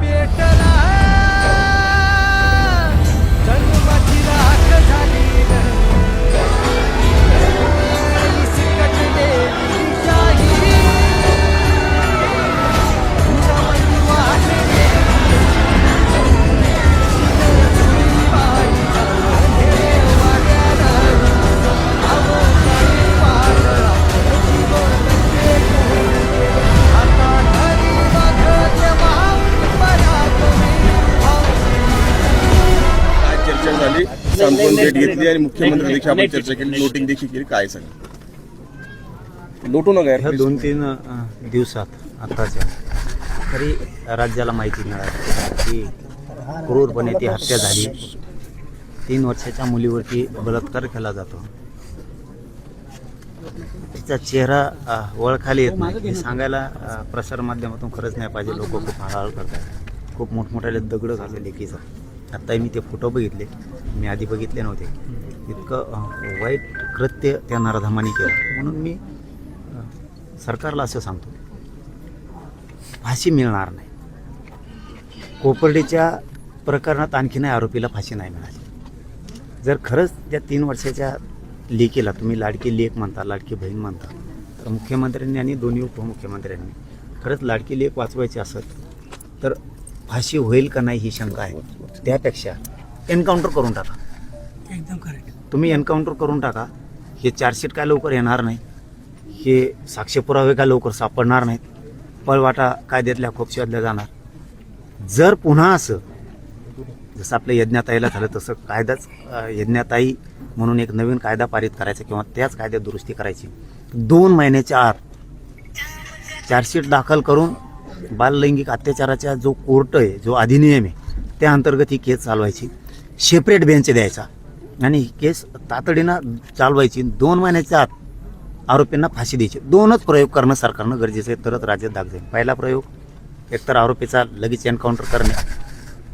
பேட்ட सांत्वन भेट घेतली आणि मुख्यमंत्री देखील आपण चर्चा केली. लोटिंग देखील केली. काय सांग? लोटू नका ह्या. दोन तीन दिवसात आत्ताच्या. तरी राज्याला माहिती मिळाली की क्रूरपणे ती हत्या झाली. तीन वर्षाच्या मुलीवरती बलात्कार केला जातो. तिचा चेहरा अ, ओळखायला येत नाही. हे सांगायला प्रसारमाध्यमातून खरंच नाही पाहिजे. लोक खूप हळहळ करतात. खूप मोठमोठ्याले दगड घातले लेकीचं. आत्ताही मी ते फोटो बघितले. मी आधी बघितले नव्हते. इतकं वाईट कृत्य त्या नराधमाने केलं. म्हणून मी सरकारला असं सांगतो. फाशी मिळणार नाही. कोपर्डीच्या प्रकरणात आणखीनही आरोपीला फाशी नाही मिळाली. जर खरंच त्या तीन वर्षाच्या लेकीला तुम्ही लाडकी लेख म्हणता लाडकी बहीण म्हणता तर मुख्यमंत्र्यांनी आणि दोन्ही उपमुख्यमंत्र्यांनी खरंच लाडकी लेख वाचवायची असत तर फाशी होईल का नाही ही शंका आहे. त्यापेक्षा एन्काउंटर करून टाका. एकदम करेक्ट तुम्ही एन्काउंटर करून टाका. हे चार्जशीट काय लवकर येणार नाही. हे साक्ष पुरावे काय लवकर सापडणार नाहीत. पळवाटा कायद्यातल्या खूप शोधल्या जाणार. जर पुन्हा असं जसं आपल्या यज्ञाताईला झालं तसं कायदाच यज्ञाताई म्हणून एक नवीन कायदा पारित करायचा किंवा त्याच कायद्यात दुरुस्ती करायची. दोन महिन्याच्या आत चार्जशीट दाखल करून बाललैंगिक अत्याचाराचा जो कोर्ट आहे जो अधिनियम आहे त्या अंतर्गत ही केस चालवायची. सेपरेट बेंच द्यायचा. आणि ही केस तातडीनं चालवायची. दोन महिन्याच्या आत आरोपींना फाशी द्यायची. दोनच प्रयोग करणं सरकारनं गरजेचं आहे. तरच राज्यात दाग जाईल. पहिला प्रयोग एकतर आरोपीचा लगेच एन्काउंटर करणे.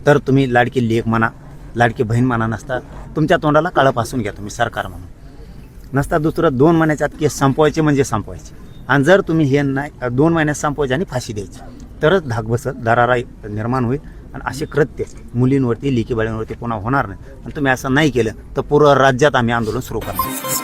तर तुम्ही लाडकी लेख म्हणा लाडकी बहीण म्हणा नसता तुमच्या तोंडाला काळं पासून घ्या तुम्ही सरकार म्हणून. नसता दुसरं दोन महिन्याच्या आत केस संपवायचे म्हणजे संपवायचे. आणि जर तुम्ही हे नाही दोन महिन्यात संपवायचे आणि फाशी द्यायची. तरच धाक बसत दरारा निर्माण होईल. आणि असे कृत्य मुलींवरती लेकी बाळींवरती पुन्हा होणार नाही. आणि तुम्ही असं नाही केलं तर पूर्ण राज्यात आम्ही आंदोलन सुरू करणार.